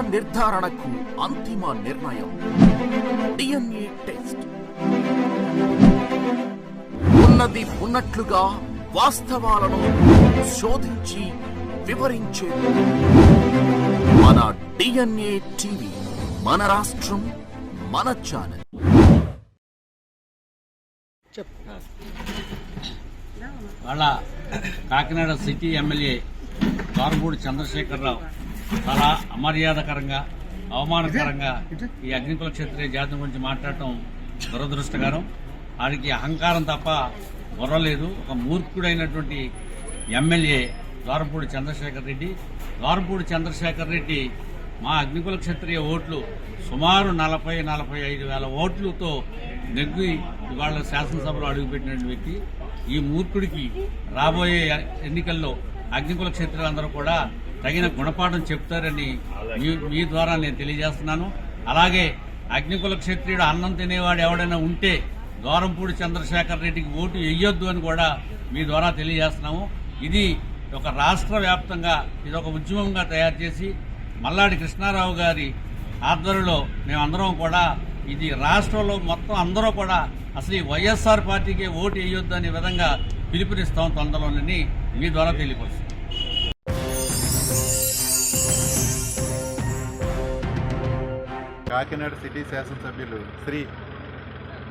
నిర్ధారణకు అంతిమ నిర్ణయం. DNA test. ఉన్నది ఉన్నట్లుగా వాస్తవాలను శోధించి వివరించే. మన డిఎన్ఏ టీవీ మన రాష్ట్రం మన ఛానల్. వాళ్ళ కాకినాడ సిటీ ఎమ్మెల్యే కారుమూడి చంద్రశేఖరరావు చాలా అమర్యాదకరంగా అవమానకరంగా ఈ అగ్నికుల క్షత్రియ జాతి గురించి మాట్లాడటం దురదృష్టకరం. వాడికి అహంకారం తప్ప బుర్రలేదు ఒక మూర్ఖుడైనటువంటి ఎమ్మెల్యే ద్వారంపూడి చంద్రశేఖర్ రెడ్డి. ద్వారంపూడి చంద్రశేఖర్ రెడ్డి మా అగ్నికుల క్షత్రియ ఓట్లు సుమారు నలభై నలభై ఐదు వేల ఓట్లతో నెగ్గి ఇవాళ శాసనసభలో అడుగుపెట్టిన వ్యక్తి. ఈ మూర్ఖుడికి రాబోయే ఎన్నికల్లో అగ్నికుల క్షత్రులందరూ కూడా తగిన గుణపాఠం చెప్తారని మీ- మీ ద్వారా నేను తెలియజేస్తున్నాను. అలాగే అగ్నికుల క్షత్రియుడు అన్నం తినేవాడు ఎవడైనా ఉంటే ద్వారంపూడి చంద్రశేఖర్ రెడ్డికి ఓటు వేయొద్దు అని కూడా మీ ద్వారా తెలియజేస్తున్నాము. ఇది ఒక రాష్ట్ర వ్యాప్తంగా ఇది ఒక ఉద్యమంగా తయారు చేసి మల్లాడి కృష్ణారావు గారి ఆధ్వర్యంలో మేమందరం కూడా ఇది రాష్ట్రంలో మొత్తం అందరూ కూడా అసలు ఈ వైఎస్ఆర్ పార్టీకే ఓటు వేయొద్దు అనే విధంగా పిలుపునిస్తాం తొందరలోనని మీ ద్వారా తెలియపరుస్తుంది కాకినాడ సిటీ శాసనసభ్యులు శ్రీ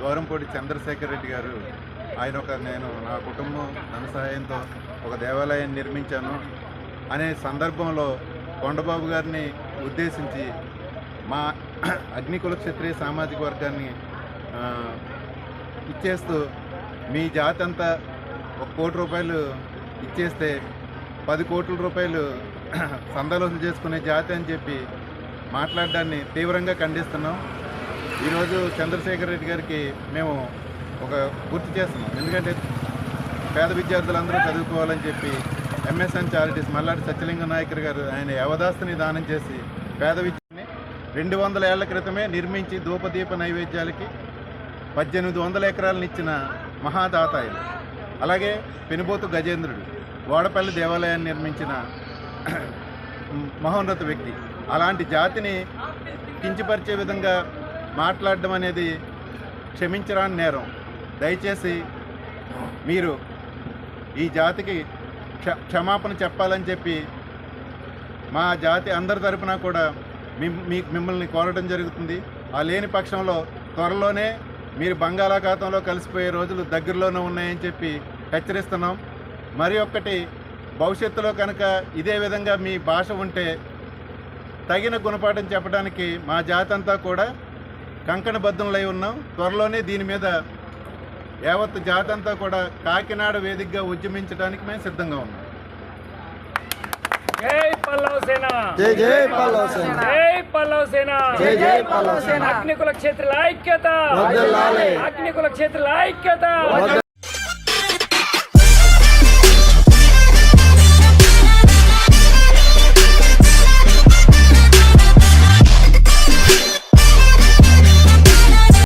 గౌరంపూడి చంద్రశేఖర్ రెడ్డి గారు ఆయన ఒక నేను నా కుటుంబం ధన సహాయంతో ఒక దేవాలయాన్ని నిర్మించాను అనే సందర్భంలో కొండబాబు గారిని ఉద్దేశించి మా అగ్నికుల క్షత్రియ సామాజిక వర్గాన్ని ఇచ్చేస్తూ మీ జాతి అంతా ఒక కోటి రూపాయలు ఇచ్చేస్తే పది కోట్ల రూపాయలు సందాలోసలు చేసుకునే జాతి అని చెప్పి మాట్లాడడాన్ని తీవ్రంగా ఖండిస్తున్నాం. ఈరోజు చంద్రశేఖర్ రెడ్డి గారికి మేము ఒక గుర్తు చేస్తున్నాం. ఎందుకంటే పేద విద్యార్థులందరూ చదువుకోవాలని చెప్పి ఎంఎస్ఎన్ చారిటీస్ మల్లాడి సత్యలింగ నాయకర్ గారు ఆయన యవదాస్తిని దానం చేసి పేద విద్యని రెండు వందల ఏళ్ళ క్రితమే నిర్మించి ధూపదీప నైవేద్యాలకి పద్దెనిమిది వందల ఎకరాలను ఇచ్చిన మహాదాతాయులు అలాగే పెనుబోతు గజేంద్రుడు వాడపల్లి దేవాలయాన్ని నిర్మించిన మహోన్నత వ్యక్తి. అలాంటి జాతిని కించపరిచే విధంగా మాట్లాడడం అనేది క్షమించరాని నేరం. దయచేసి మీరు ఈ జాతికి క్ష క్షమాపణ చెప్పాలని చెప్పి మా జాతి అందరి తరపున కూడా మిమ్- మీ మిమ్మల్ని కోరడం జరుగుతుంది. ఆ లేని పక్షంలో త్వరలోనే మీరు బంగాళాఖాతంలో కలిసిపోయే రోజులు దగ్గరలోనే ఉన్నాయని చెప్పి హెచ్చరిస్తున్నాం. మరి ఒక్కటి భవిష్యత్తులో కనుక ఇదే విధంగా మీ భాష ఉంటే తగిన గుణపాఠం చెప్పడానికి మా జాతి అంతా కూడా కంకణబద్ధంలై ఉన్నాం. త్వరలోనే దీని మీద యావత్ జాతి అంతా కూడా కాకినాడ వేదికగా ఉద్యమించడానికి మేము సిద్ధంగా ఉన్నాం. అగ్నికుల క్షేత్రుల ఐక్యత. అగ్నికుల క్షేత్రుల ఐక్యత.